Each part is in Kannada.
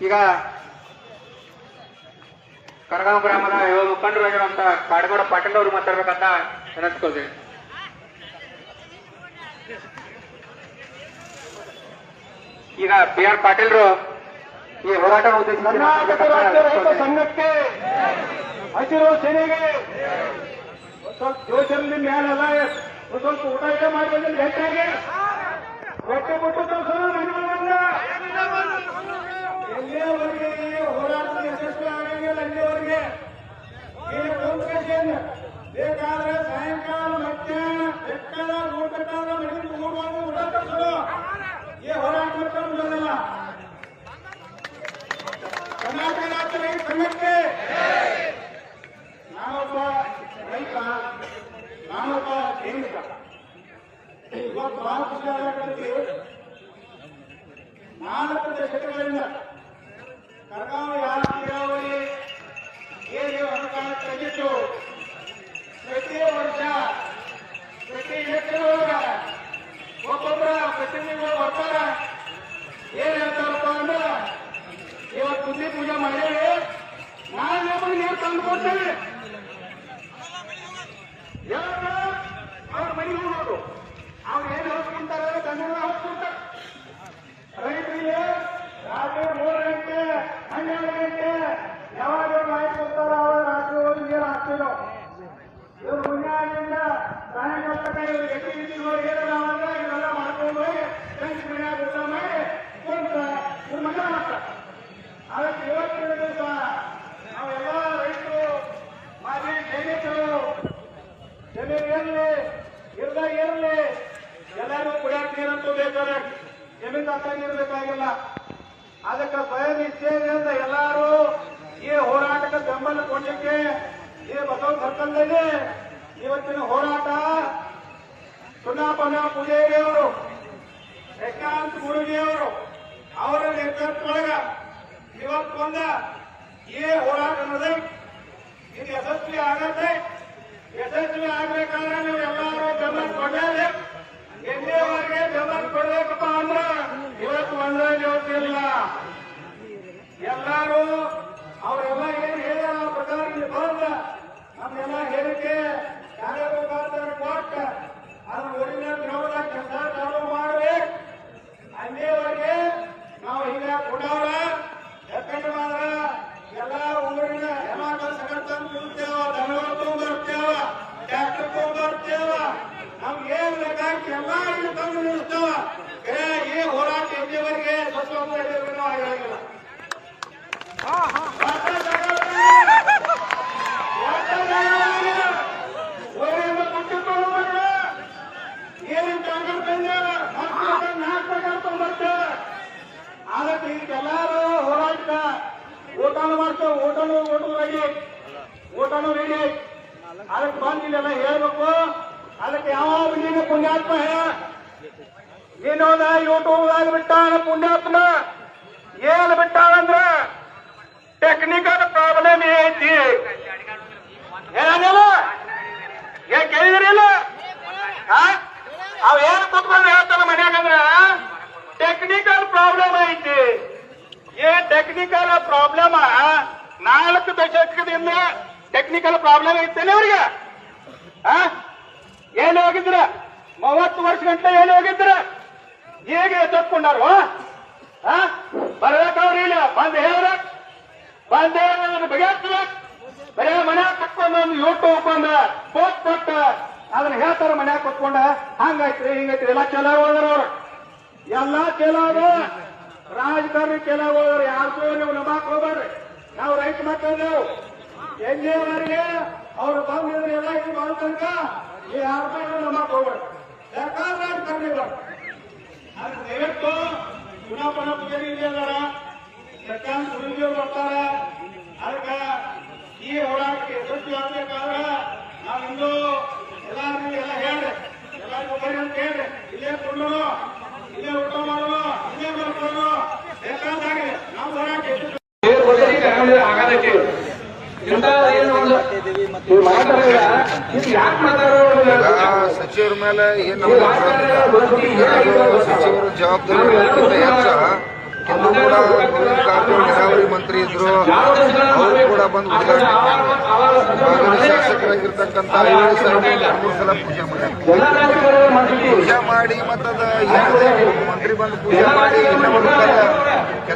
ಈಗ ಕರಗಾಂವ ಗ್ರಾಮದ ಯುವ ಮುಖಂಡರಾಗಿರುವಂತ ಕಾಡಗೌಡ ಪಾಟೀಲ್ ಅವರು ಮಾತಾಡ್ಬೇಕಂತ ನೆನೆಸ್ಕೊಳ್ತೀವಿ ಈಗ ಬಿ ಆರ್ ಪಾಟೀಲ್ರು ಈ ಹೋರಾಟ ಕರ್ನಾಟಕ ರಾಜ್ಯ ರೈತ ಸಂಘಕ್ಕೆ ಹಸಿರು ಸೇನೆಗೆ ಸ್ವಲ್ಪ ಜೋಶಲ್ಲಿ ಮೇಲೆಲ್ಲ ಸ್ವಲ್ಪ ಊಟ ಗಿಟ ಮಾಡಿ ಹೆಚ್ಚಾಗಿ. ಗಟ್ಟಿ ಬಿಟ್ಟು ತೋರ್ಸೋಣ ಮನೆಗಳನ್ನ ಎಲ್ಲಿಯವರೆಗೆ ಈ ಹೋರಾಟ ಯಶಸ್ವಿ ಆಗಂಗಿಲ್ಲ ಅಲ್ಲಿವರೆಗೆ ಈ ಕಾಂಪಿಟೇಷನ್ ಬೇಕಾದ್ರೆ ಸಾಯಂಕಾಲ ಮಧ್ಯಾಹ್ನ ಬೇಕಾದ ಊಟಕ್ಕಾದ್ರೆ ಮನೆಗೆ ಊಟವನ್ನು ಊಟ ತರಿಸೋದು ಈ ಹೋರಾಟ ಮಾಡ್ಕೊಂಡು ಬಿಡೋದಿಲ್ಲ ಕರ್ನಾಟಕ ರಾಜ್ಯ ರೈತ ಸಂಘಕ್ಕೆ ನಾನೊಬ್ಬ ರೈತ, ನಾನೊಬ್ಬ ಸೈನಿಕ ಇವತ್ತು ಆಗತೈತಿ ನಾಲ್ಕು ದಶಕಗಳಿಂದ ಕರ್ನಾಟಕ ಏನು ಅನುದಾನ ತೆಗೆದು ಪ್ರತಿ ವರ್ಷ, ಪ್ರತಿ ಎಕರೆ ಒಬ್ಬೊಬ್ಬರ ಪ್ರತಿನಿಧಿಗಳು ಬರ್ತಾರ. ಏನ್ ಹೇಳ್ತಾರಪ್ಪ ಅಂದ್ರೆ, ಇವತ್ತು ಬುದ್ಧಿ ಪೂಜೆ ಮಾಡೇವಿ ನಾಳೆ ನಮಗೆ ನೀರು ತಂದು ಕೊಡ್ತೇವೆ ಯಾವಾಗ? ಅವ್ರ ಮನೆಗೆ ಏನು ಹೋಗ್ತಿಂತಾರೆ ಕನ್ನಡ ಹೋಗ್ತಿರ್ತಾರೆ ರೈತರಿಗೆ ರಾತ್ರಿ ಮೂರು ಗಂಟೆ ಹನ್ನೆರಡು ಗಂಟೆ ಯಾವಾಗ ಮಾಹಿತಿ ಕೊಡ್ತಾರ ಅವಾಗ ರಾತ್ರಿ ಹೋಗಿ ನೀರು ಹಾಕ್ತೀವಿ ನಾವು ಇವ್ರು ಮುಂಜಾನೆಯಿಂದ ಸಾಯಂಕಾಲ ತನಕ ಇವ್ರು ಎತ್ತಿ ಇಟ್ಟಿದ್ರು ಏನೆಲ್ಲ ಅಂದ್ರೆ ಇವೆಲ್ಲ ಮಾಡ್ಕೊಂಡು ಹೋಗಿ ಫ್ರೆಂಡ್ಸ್ ಮನ್ಯಾಗ ಊಟ ಮಾಡಿ ಕುಂತ ಇವ್ರು ಮಜಾ ಮಾಡ್ತಾರೆ ಅದಕ್ಕೆ ಇವತ್ತಿನ ದಿವಸ ನಾವೆಲ್ಲ ರೈತರು ಮಾಜಿ ಸೈನಿಕರು ಜಮೀನು ಇರಲಿ ಇರ್ದ ಇರಲಿ ಎಲ್ಲರೂ ಕುಡಿಯಕ್ಕೆ ನೀರಂತೂ ಬೇಕಾದ್ರೆ ಜಮೀನು ತಕ್ಕ ನೀರು ಬೇಕಾಗಿಲ್ಲ ಅದಕ್ಕೆ ಸ್ವಯಂ ಇಚ್ಛೆಯಿಂದ ಎಲ್ಲರೂ ಈ ಹೋರಾಟಕ್ಕೆ ಬೆಂಬಲ ಕೊಡಲಿಕ್ಕೆ ಈ ಬಸವ ಸರ್ಕಲ್ದಲ್ಲಿ ಇವತ್ತಿನ ಹೋರಾಟ. ಸುನಾಪನ ಪೂಜಾರಿಯವರು ಯಶಾಂತ್ ಗುರುಜಿಯವರು ಅವರ ನೇತೃತ್ವದೊಳಗ ಇವತ್ತೊಂದ ಈ ಹೋರಾಟ ಅನ್ನೋದು ಇದು ಯಶಸ್ವಿ ಆಗತ್ತೆ. ಯಶಸ್ವಿ ಆಗ್ಬೇಕಾದ್ರೆ ನೀವು ಎಲ್ಲರೂ ಬೆಂಬಲ ಕೊಡಲೇ ಎಲ್ಲಿಯವರೆಗೆ ಬೆಂಬಲ ಕೊಡ್ಬೇಕಪ್ಪ ಅಂದ್ರೆ ಇವತ್ತು ಒಂದೇ ಇಲ್ಲ ಎಲ್ಲರೂ ಅವರೆಲ್ಲ ಏನ್ ಹೇಳ್ಯಾರ ಊಟನೂ ಊಟ ರೆಡಿ ಊಟನೂ ರೆಡಿ ಅದಕ್ಕೆ ಬಂದು ಇಲ್ಲೆಲ್ಲ ಹೇಳ್ಬೇಕು. ಅದಕ್ಕೆ ಯಾವ ನೀನು ಪುಣ್ಯಾತ್ಮ ನೀನೋದ ಯೂಟ್ಯೂಬ್ದಾಗ ಬಿಟ್ಟಾನ ಪುಣ್ಯಾತ್ಮ. ಏನ್ ಬಿಟ್ಟಾನಂದ್ರ ಟೆಕ್ನಿಕಲ್ ಪ್ರಾಬ್ಲಮ್ ಐತಿ? ಏನಿಲ್ಲ ಏನ್ ಕೇಳಿದಿರಿಲ್ಲ ಅವ್ ಏನ್ ಕುತ್ಕೊಂಡು ಹೇಳ್ತಾನ ಮನ್ಯಾಗಂದ್ರ ಟೆಕ್ನಿಕಲ್ ಪ್ರಾಬ್ಲಮ್ ಐತಿ. ಏನ್ ಟೆಕ್ನಿಕಲ್ ಪ್ರಾಬ್ಲಮ್ ನಾಲ್ಕು ದಶಕದಿಂದ ಟೆಕ್ನಿಕಲ್ ಪ್ರಾಬ್ಲಮ್ ಐತೆ ಅವ್ರಿಗೆ? ಏನ್ ಹೋಗಿದ್ರ ಮೂವತ್ತು ವರ್ಷ ಗಂಟೆ ಏನ್ ಹೋಗಿದ್ರ ಹೇಗೆ ಎತ್ತಕೊಂಡಾರು ಬರ್ಬೇಕವ್ರಿ ಇಲ್ಲ. ಬಂದ್ ಹೇಳ ಬಂದ್ ಬಗೆಹರಿಸ್ಬೇಕು ಬರೇ ಮನ್ಯಾಗ ಕುತ್ಕೊಂಡ್ ಯೂಟ್ಯೂಬ್ ಬಂದ ಪೋಸ್ಟ್ ಕೊಟ್ಟ, ಅದನ್ನ ಹೇಳ್ತಾರ ಮನೆ ಕುತ್ಕೊಂಡ ಹಂಗೈತ್ರಿ ಹಿಂಗೈತ್ರಿ ಎಲ್ಲ ಚಲೋ ಹೋದ್ರ ಎಲ್ಲಾ ಚಲೋ ರಾಜಕಾರಣಿ ಚಲೋ ಹೋದ್ರ. ಯಾರ್ಗೂ ನೀವು ನಂಬಾಕ್ ಹೋಗ್ಬೇಡ್ರಿ. ನಾವು ರೈತ ಮಕ್ಕಳು ಎಲ್ಲಿವರೆಗೆ ಅವ್ರು ಬಂದಿದ್ರೆ ಎಲ್ಲ ಇದು ತನಕ ಈ ಆರ್ಪಾಟ ನಮ್ಮ ಹೋಗ್ಬೇಡ ರಾಜಕಾರಣಿಗಳು ಅದು ದಯವಿಟ್ಟು ಪುನಃ ಪೂಜೆ ಇಲ್ಲಿ ಅದಾರ ಸತ್ಯಾಂಶ ಗುರುಜಿ ಅದಕ್ಕೆ ಈ ಹೋರಾಟಕ್ಕೆ ಯಶಸ್ವಿ ಆಗ್ಬೇಕಾದ್ರೆ ನಾವಿಂದು ಎಲ್ಲಾರು ಎಲ್ಲ ಹೇಳ್ರಿ ಎಲ್ಲರಿಗೂ ಬರ್ರಿ ಅಂತ ಹೇಳ್ರಿ ಇಲ್ಲೇ ಇಲ್ಲೇ ಊಟ ಮಾಡೋ ಇಲ್ಲೇ ಬರ್ಕೊಳ್ಳೋನು ಬೇಕಾದಾಗಲಿ ನಾವು ಹೋರಾಟ ಸಚಿವರ ಮೇಲೆ ಏನು ಸಚಿವರ ಜವಾಬ್ದಾರಿ ಹೆಚ್ಚು ಇನ್ನೂ ಕೂಡ ಕಾರಜೋಳ ನೀರಾವರಿ ಮಂತ್ರಿ ಇದ್ರು. ಅವರು ಕೂಡ ಬಂದು ಉದ್ಘಾಟನೆ ಶಾಸಕರಾಗಿರ್ತಕ್ಕಂತ ಶಾಸಕರಾಗಿರ್ತಕ್ಕಂಥ ಸಾವಿರ ಮೂರು ಸಲ ಪೂಜೆ ಮಾಡ್ಯಾರ ಪೂಜೆ ಮಾಡಿ ಮತ್ತದ ಮಂತ್ರಿ ಬಂದು ಪೂಜೆ ಮಾಡಿ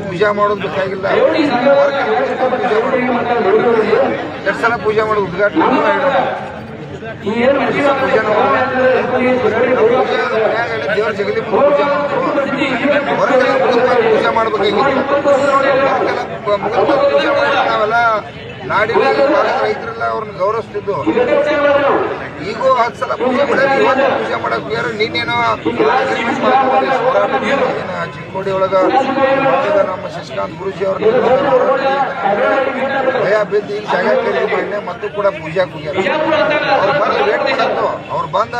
ಪೂಜೆ ಮಾಡೋದು ಬೇಕಾಗಿಲ್ಲ ಎರಡು ಸಲ ಪೂಜೆ ಮಾಡೋದು ಉದ್ಘಾಟನೆ ದೇವ್ರ ಜಗಲಿ ಪೂಜೆ ಹೊರಗೆಲ್ಲ ಪೂಜೆ ಮುಗಿಸ್ಕೊಂಡು ಪೂಜೆ ಮಾಡಿ ನಾವೆಲ್ಲ ನಾಡಿನ ರೈತರೆಲ್ಲ ಅವ್ರನ್ನ ಗೌರವಿಸ್ತಿದ್ದು ಈಗೂ ಹತ್ತು ಸಲ ಪೂಜೆ ಮಾಡಿ ಇವತ್ತು ಪೂಜೆ ಮಾಡಕ್ ಬೇರೆ ನೀನೇನೋ ಚಿಕ್ಕೋಡಿ ಒಳಗ ನಮ್ಮ ಶಶಿಕಾಂತ್ ಗುರುಜಿ ಅವ್ರ ಭಯ ಬಿದ್ದು ಈಗ ಜಾಗ ಖರೀದಿ ಮಾಡಿ ಮತ್ತು ಕೂಡ ಪೂಜೆ ಹೋಗ್ಯಾರ ಅವ್ರು ಬಂದು ವೇಟ್ ಮಾಡತ್ತು ಅವ್ರು ಬಂದ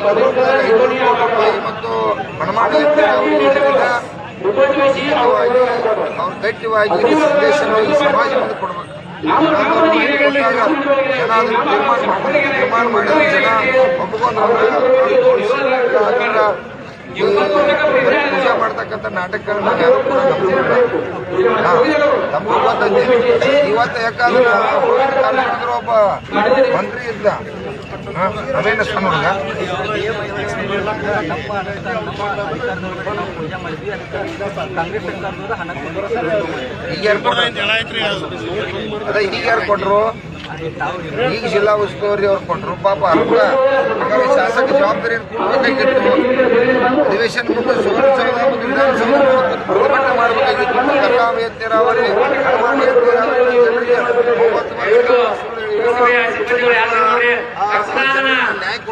ಐನೂರು ಕೋಟಿ ರೂಪಾಯಿ ಮತ್ತು ಹಣಮಾಡಿ ಅವ್ರು ಗಟ್ಟಿವಾಗಿ ಸಂದೇಶ ಸಮಾಜ ಮುಂದೆ ಕೊಡ್ಬೇಕು ಮಾಡಿದ್ರೆ ಜನ ಪೂಜೆ ಮಾಡ್ತಕ್ಕಂಥ ನಾಟಕಗಳನ್ನ ಯಾರು ಕೂಡ ನಂಬ್ತಿರಲ್ಲ ನಮಗೂ ಗೊತ್ತೈತಿ ಇವತ್ತು ಯಾಕಂದ್ರೆ ಒಬ್ಬ ಮಂತ್ರಿ ಇದ್ದ ಈಗ ಯಾರು ಕೊಟ್ರು? ಈಗ ಜಿಲ್ಲಾ ಉಸ್ತುವಾರಿ ಅವ್ರು ಕೊಟ್ರು. ಪಾಪ ಅರ್ಥ ಶಾಸಕ ಜವಾಬ್ದಾರಿ ಕೊಡ್ಬೇಕಾಗಿತ್ತು ಅಧಿವೇಶನ ಮುಂದೆ ಸುವರ್ಣಸೌಧ ಮಾಡಬೇಕಾಗಿತ್ತು. ಎತ್ ನೀರಾವರಿ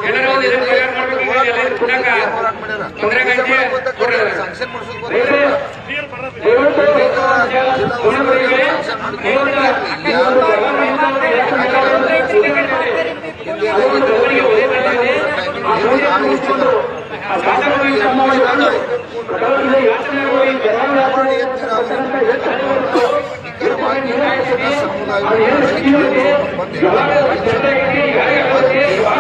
ನೀರಾವರಿ ಜನರಿಗೆ ಮೂವತ್ತು ಸ್ಯಾಂಕ್ಷನ್